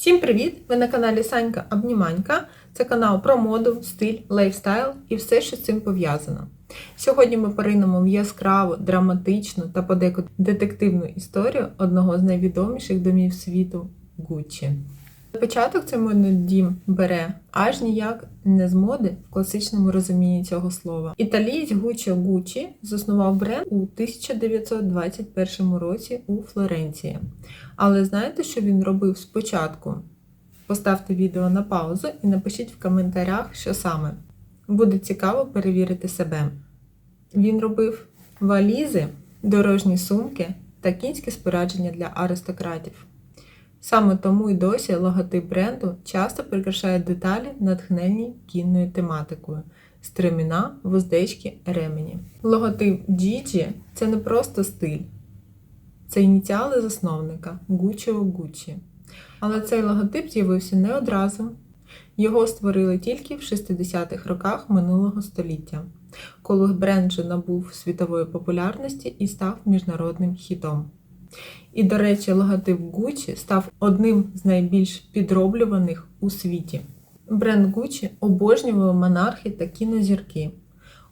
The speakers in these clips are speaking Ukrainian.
Всім привіт! Ви на каналі Санька Обніманька. Це канал про моду, стиль, лайфстайл і все, що з цим пов'язано. Сьогодні ми поринемо в яскраву, драматичну та подекуди детективну історію одного з найвідоміших домів світу Гуччі. Початок цей модний дім бере аж ніяк не з моди в класичному розумінні цього слова. Італієць Гуччо Гуччі заснував бренд у 1921 році у Флоренції. Але знаєте, що він робив спочатку? Поставте відео на паузу і напишіть в коментарях, що саме. Буде цікаво перевірити себе. Він робив валізи, дорожні сумки та кінське спорядження для аристократів. Саме тому й досі логотип бренду часто прикрашає деталі, натхненні кінною тематикою стреміна, вуздечки, ремені. Логотип Gigi – це не просто стиль, це ініціали засновника Гуччо Гуччі. Але цей логотип з'явився не одразу. Його створили тільки в 60-х роках минулого століття, коли бренд вже набув світової популярності і став міжнародним хітом. І, до речі, логотип Gucci став одним з найбільш підроблюваних у світі. Бренд Gucci обожнювали монархи та кінозірки.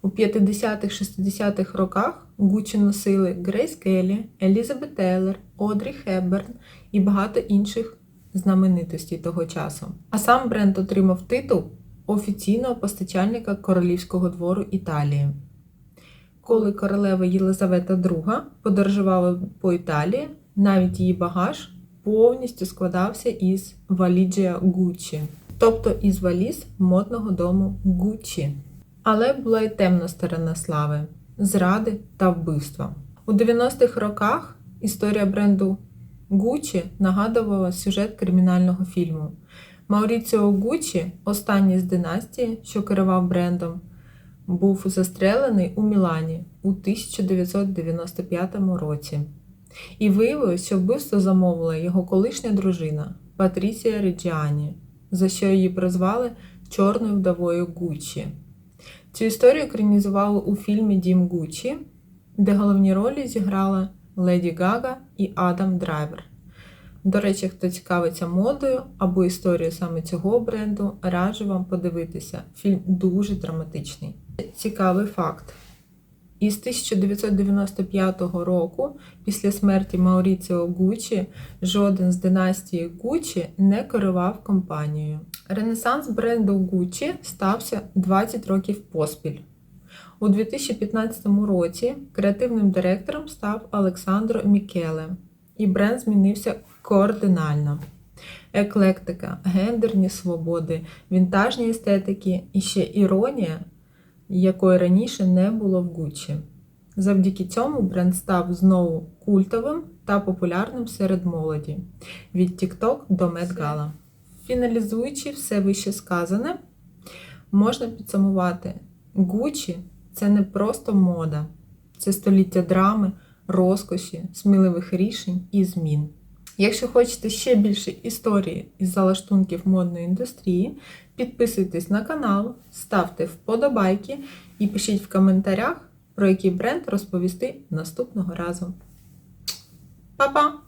У 50-60-х роках Gucci носили Грейс Келлі, Елізабет Тейлор, Одрі Хепберн і багато інших знаменитостей того часу. А сам бренд отримав титул офіційного постачальника королівського двору Італії. Коли королева Єлизавета II подорожувала по Італії, навіть її багаж повністю складався із валіджія Гуччі, тобто із валіз модного дому Гуччі. Але була й темна сторона слави зради та вбивства. У 90-х роках історія бренду Гуччі нагадувала сюжет кримінального фільму. Мауріціо Гуччі, останній з династії, що керував брендом, був застрелений у Мілані у 1995 році. І виявилось, що вбивство замовила його колишня дружина Патрісія Реджіані, за що її прозвали Чорною вдовою Гуччі. Цю історію екранізували у фільмі Дім Гуччі, де головні ролі зіграла Леді Гага і Адам Драйвер. До речі, хто цікавиться модою або історією саме цього бренду, раджу вам подивитися. Фільм дуже драматичний. Цікавий факт. Із 1995 року, після смерті Мауріціо Гуччі, жоден з династії Гуччі не керував компанією. Ренесанс бренду Гуччі стався 20 років поспіль. У 2015 році креативним директором став Олександро Мікеле, і бренд змінився кардинально. Еклектика, гендерні свободи, вінтажні естетики і ще іронія, якої раніше не було в Гуччі. Завдяки цьому бренд став знову культовим та популярним серед молоді від TikTok до Gala. Фіналізуючи все вище сказане, можна підсумувати, Гуччі це не просто мода, це століття драми, розкоші, сміливих рішень і змін. Якщо хочете ще більше історії із залаштунків модної індустрії, підписуйтесь на канал, ставте вподобайки і пишіть в коментарях, про який бренд розповісти наступного разу. Па-па!